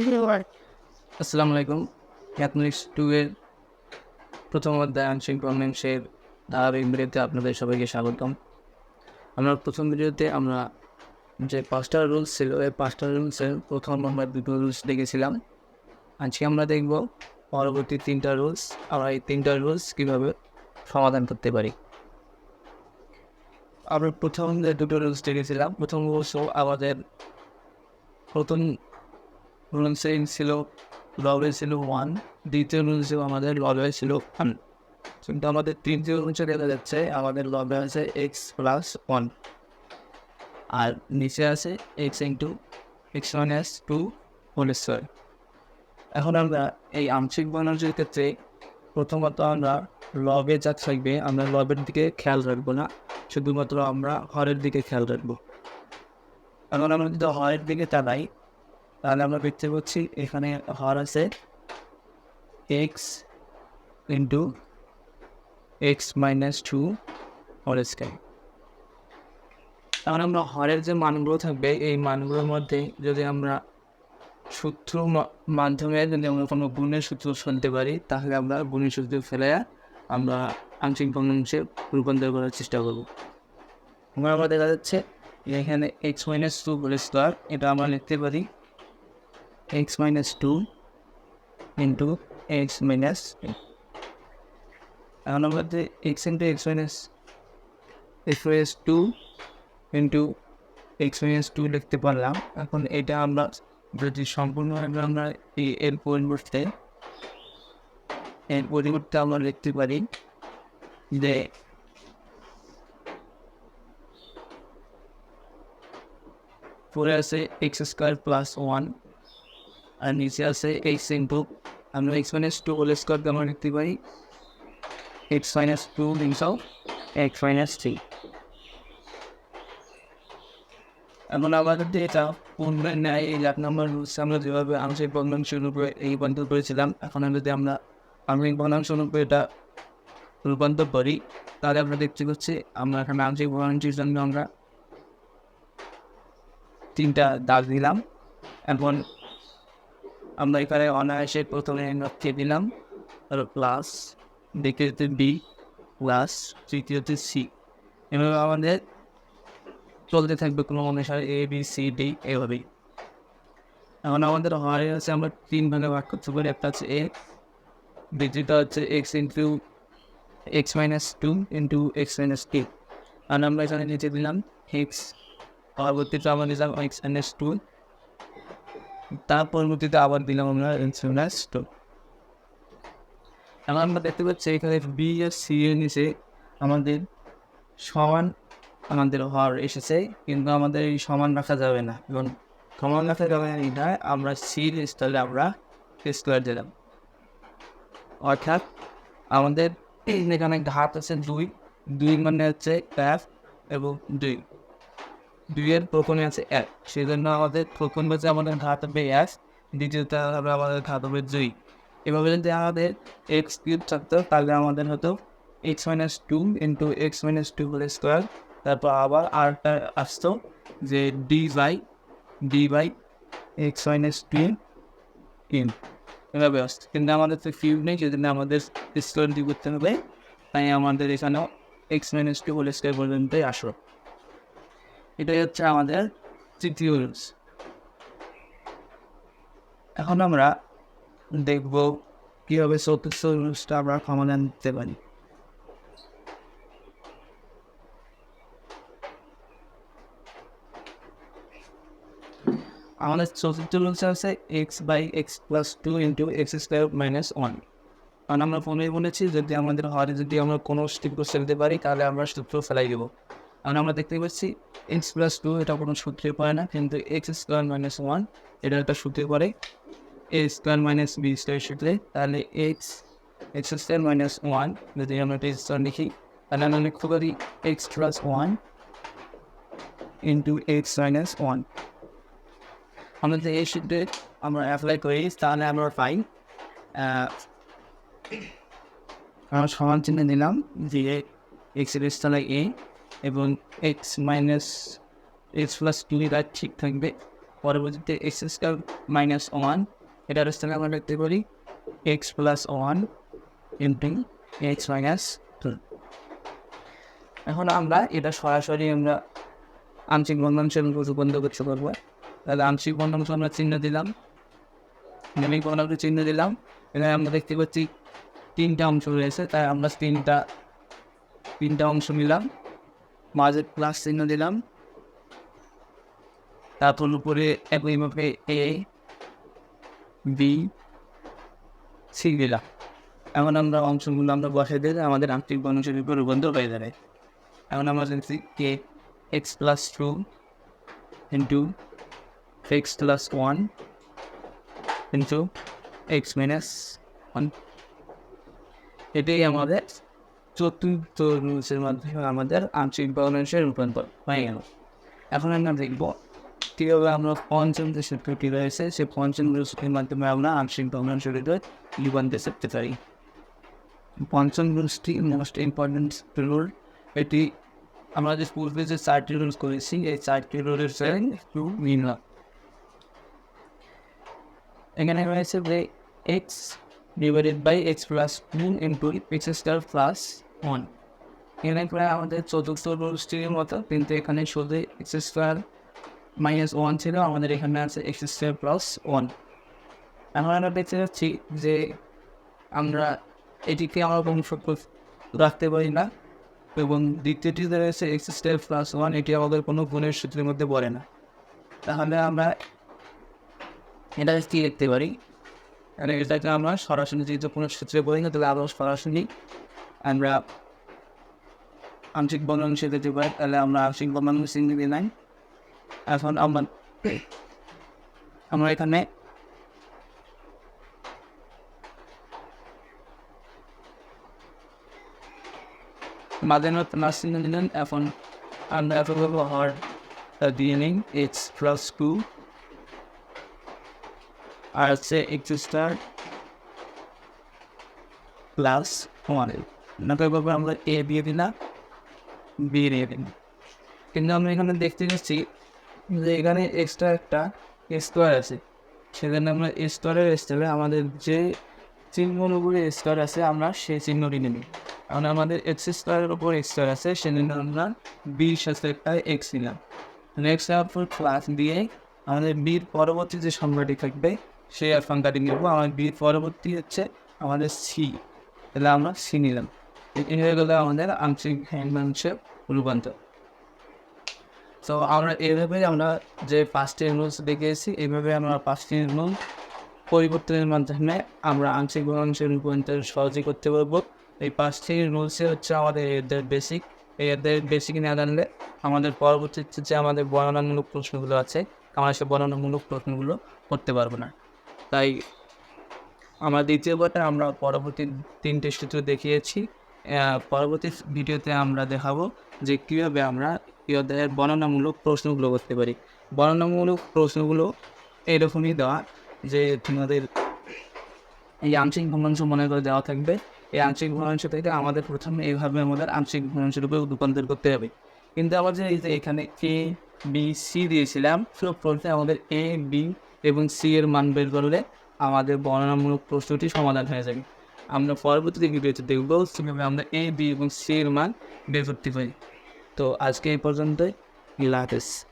আসসালামু আলাইকুম। Mathematics two এর প্রথম অধ্যায় আংশিক ভগ্নাংশের ধারাবাহিক ভিডিওতে আপনাদের সবাইকে স্বাগতম। আমরা প্রথম ভিডিওতে আমরা যে পাঁচটা রুলস ছিল, এই পাঁচটা রুলসের প্রথম আমরা দুটো রুলস দেখেছিলাম। আজকে আমরা দেখব পরবর্তী তিনটা রুলস আমরা এই তিনটা রুলস কীভাবে সমাধান করতে পারি। আমরা প্রথম যে দুটো রুলস দেখেছিলাম, প্রথম রুলস আমাদের প্রথম রুলসে ছিল লবে ছিল ওয়ান দ্বিতীয় রুলসে আমাদের লবে ছিল ওয়ান কিন্তু আমাদের তৃতীয় রুলসে দেখা যাচ্ছে, আমাদের লবে আছে এক্স প্লাস ওয়ান আর নিচে আছে x into x one S two whole square এখন আমরা এই আংশিক বর্ণাংশের ক্ষেত্রে প্রথমত আমরা লবে যা থাকবে, আমরা লবের দিকে খেয়াল রাখব না, শুধুমাত্র আমরা হরের দিকে খেয়াল রাখব। এখন আমরা যদি হরের দিকে তাকাই তাহলে আমরা দেখতে পাচ্ছি এখানে হর আছে x into x minus two হর স্কোয়ার এখন আমরা হরের যে মানগুলো থাকবে, এই মানগুলোর মধ্যে যদি আমরা সূত্র মাধ্যমে যদি আমরা কোনো গুণের সূত্র শুনতে পারি, তাহলে আমরা গুণের সূত্র ফেলে আমরা আংশিক ভগ্নাংশে রূপান্তর করার চেষ্টা করব। আমরা দেখা যাচ্ছে এখানে x minus two whole square এটা আমরা লিখতে পারি x minus two into x minus এখন আমরা যে x into x minus x minus two into x minus two লিখতে পারলাম, এখন এটা আমরা যদি সম্পূর্ণভাবে আমরা এই এর পরিবর্তে এর পরিবর্তে আমরা লিখতে পারি যে পরে আছে এক্স স্কোয়ার প্লাস ওয়ান আর নিচে আছে এক্স ইন্টু আমরা এক্স মাইনাস টু হোল স্কোয়ারকে আমরা লিখতে পারি x minus two into x minus three এখন আমাদের এটা পূর্ণের ন্যায় এই এক নম্বর রুলস আমরা যেভাবে আংশিক ভগ্নাংশ রূপে এই রূপান্তর করেছিলাম এখন যদি আমরা আংশিক ভগ্নাংশ রূপে এটা রূপান্তর করি তাহলে আমরা দেখতে পাচ্ছি আমরা এখানে আংশিক ভগ্নাংশের জন্য আমরা তিনটা দাগ দিলাম এখন আমরা এখানে অনায়াসে প্রথমে নক্ষে দিলাম। আর প্লাস দ্বিতীয়তে বি প্লাস তৃতীয়তে সি এভাবে আমাদের চলতে থাকবে কোনো অনুসারে এ বি সি ডি এভাবেই। এখন আমাদের হয় আছে আমরা তিন ভাগে ভাগ করতে পারি। একটা হচ্ছে এ দ্বিতীয়টা হচ্ছে x into x minus two into x minus two আর আমরা এখানে নিচে দিলাম এক্স পরবর্তীতে আমরা দিলাম এক্স মাইনাস টু তার পরবর্তীতে আবার দিলাম আমরা মাইনাস টু এখন আমরা দেখতে পাচ্ছি এখানে বি আর সি এর নিচে আমাদের সমান আমাদের হর এসেছে, কিন্তু আমাদের এই সমান রাখা যাবে না। এবং সমান রাখা যাবে না, এটা আমরা সির স্থলে আমরা স্কোয়ার দিলাম। অর্থাৎ আমাদের এখানে ঘাত আছে দুই দুই মানে হচ্ছে এক এবং দুই। দুইয়ের প্রথমে আছে এক। সেই জন্য আমাদের প্রথম হচ্ছে আমাদের ঘাত হবে এক, দ্বিতীয়তে হবে আমাদের ঘাত হবে দুই। এভাবে যদি আমাদের এক্স কিউব থাকতো, তাহলে আমাদের হতো x minus two into x minus two whole square তারপর আবার আরটা আসতো যে D by D by x minus two in এভাবে আসতো। কিন্তু আমাদের তো কিউব নেই, সেজন্য আমাদের স্কোয়ার দিয়ে করতে হবে। তাই আমাদের এখানেও x minus two whole square পর্যন্তই আসলো। এটাই হচ্ছে আমাদের তৃতীয় রুলস এখন আমরা দেখব কীভাবে চতুর্থ রুলসটা আমরা সমাধান দিতে পারি। আমাদের চতুর্থ রুলস আছে x by x plus two into x square minus one কারণ আমরা ফোনে বলেছি, যদি আমাদের হরে যদি আমরা কোনো সূত্র ফেলতে পারি, তাহলে আমরা সূত্র ফেলাই দেবো। কারণ আমরা দেখতে পাচ্ছি এক্স প্লাস টু এটা কোনো সূত্রে পড়ে না, কিন্তু এক্স স্কোয়ার মাইনাস ওয়ান এটা একটা সূত্রে পড়ে A square minus B square সূত্রে, তাহলে x x square minus one যদি আমরা এটা স্কোয়ার লিখি, তাহলে আমরা লিখতে পারি x plus one into x minus one আমরা যদি এই সূত্রে আমরা অ্যাপ্লাই করি, তাহলে আমরা পাই আমরা সমান চিহ্ন দিলাম যে এক্সের স্থানে এ এবং x minus x plus two এটা ঠিক থাকবে। পরবর্তীতে এক্স স্কোয়ার মাইনাস ওয়ান এটার স্থানে আমরা লিখতে পারি x plus one into x minus two এখন আমরা এটা সরাসরি আমরা আংশিক বন্ধনশীল বন্ধ করতে পারব। তাহলে আংশিক বন্ধনশীল আমরা চিহ্ন দিলাম। নিয়মিক বন্ধনকে চিহ্ন দিলাম। এখানে আমরা দেখতে পাচ্ছি তিনটা অংশ রয়েছে, তাই আমরা তিনটা তিনটা অংশ নিলাম। মাঝে প্লাস চিহ্ন দিলাম। তারপর উপরে একইভাবে এ বি সি দিলাম। এখন আমরা অংশগুলো আমরা বসে দিলে আমাদের আংশিক উপর রূপান্তর হয়ে যাবে এখন আমরা লিখছি কে x plus two into x plus one into x minus one এটাই আমাদের চতুর্থ রুলসের মাধ্যমে আমাদের আংশিক ভগ্নাংশের রূপান্তর হয়ে গেল। এখন আমরা দেখব কীভাবে আমরা পঞ্চম যে সূত্রটি রয়েছে, সেই পঞ্চম রুলসটির মাধ্যমে আমরা আংশিক ভগ্নাংশের রূপান্তর করতে পারি। পঞ্চম রুলসটি মোস্ট ইম্পর্টেন্ট রুল এটি আমরা যে পূর্বে যে চারটি রুলস করেছি, এই চারটি রুলের একটু হয় এখানে রয়েছে যে x divided by x plus two into x square plus one এখানে প্রায় আমাদের চতুর্থ রুলসটির মতো, কিন্তু এখানে শুধু এক্স স্কোয়ার মাইনাস ওয়ান ছিল, আমাদের এখানে আছে এক্স স্কোয়ার প্লাস ওয়ান এখন আমরা দেখতে যাচ্ছি যে আমরা এটিকে আমরা সত্য রাখতে পারি না, এবং দ্বিতীয়টিতে রয়েছে এক্স স্কোয়ার প্লাস ওয়ান এটি আমাদের কোনো গুণের সূত্রের মধ্যে পড়ে না। তাহলে আমরা এটা কি লিখতে পারি? এটাকে আমরা সরাসরি যেহেতু কোনো সূত্রে বলি না, তাহলে আমরা সরাসরি আমরা আংশিক সে দিতে পারি, তাহলে আমরা আংশিক বন্ধন চিহ্ন দিয়ে নাই। এখন আমরা আমরা এখানে প্লাস চিহ্ন দিলেন, এখন আমরা বলব হর দিয়ে নিই। এক্স প্লাস টু আর হচ্ছে এক্স প্লাস ওয়ান নাকি আমরা এ দিয়ে দিলাম বি দিয়ে দিলাম। কিন্তু আমরা এখানে দেখতে পাচ্ছি যে এখানে এক্সট্রা একটা স্কোয়ার আছে। সেখানে আমরা স্কোয়ারের স্টারে আমাদের যে চিহ্নগুলো স্কোয়ার আছে, আমরা সেই চিহ্নটি নিই। কারণ আমাদের এক্স স্কোয়ারের উপর স্কোয়ার আছে, সেজন্য আমরা বির সাথে একটা এক্স নিলাম। নেক্সট তারপর ক্লাস দিয়ে আমাদের বির পরবর্তী যে সংখ্যাটি থাকবে, সেই সংখ্যাটি নেব। আমার বির পরবর্তী হচ্ছে আমাদের সি তাহলে আমরা সি নিলাম। এই হয়ে গেলে আমাদের আংশিক হ্যান্ডমাংসের রূপান্তর তো আমরা এইভাবে আমরা যে পাঁচটি রুলস দেখিয়েছি এইভাবে আমরা পাঁচটি রুল পরিবর্তনের মাধ্যমে আমরা আংশিক ভগ্নাংশের রূপান্তর সহজে করতে পারব। এই পাঁচটি রুলসে হচ্ছে আমাদের এদের বেসিক এদের বেসিক না জানলে আমাদের পরবর্তীতে যে আমাদের বর্ণনামূলক প্রশ্নগুলো আছে, আমরা সে বর্ণনামূলক প্রশ্নগুলো করতে পারব না। তাই আমরা দ্বিতীয়বারটা আমরা পরবর্তী তিনটে সূত্র দেখিয়েছি। পরবর্তী ভিডিওতে আমরা দেখাবো যে কীভাবে আমরা ইয়দের বর্ণনামূলক প্রশ্নগুলো করতে পারি। বর্ণনামূলক প্রশ্নগুলো এরকমই দেওয়া যে তোমাদের এই আংশিক ভগ্নাংশ মনে করে দেওয়া থাকবে। এই আংশিক ভগ্নাংশ থেকে আমাদের প্রথমে এইভাবে আমাদের আংশিক ভগ্নাংশ রূপে রূপান্তর করতে হবে। কিন্তু আবার যে এই যে এখানে এ বি সি দিয়েছিলাম, সব প্রশ্নে আমাদের এ বি এবং সি এর মান বের করলে আমাদের বর্ণনামূলক প্রশ্নটি সমাধান হয়ে যাবে। আমরা পরবর্তীতে ভিডিওতে দেখব সেভাবে আমরা এ বি এবং সি এর মান বের করতে পারি। তো আজকে এই পর্যন্তই। আল্লাহ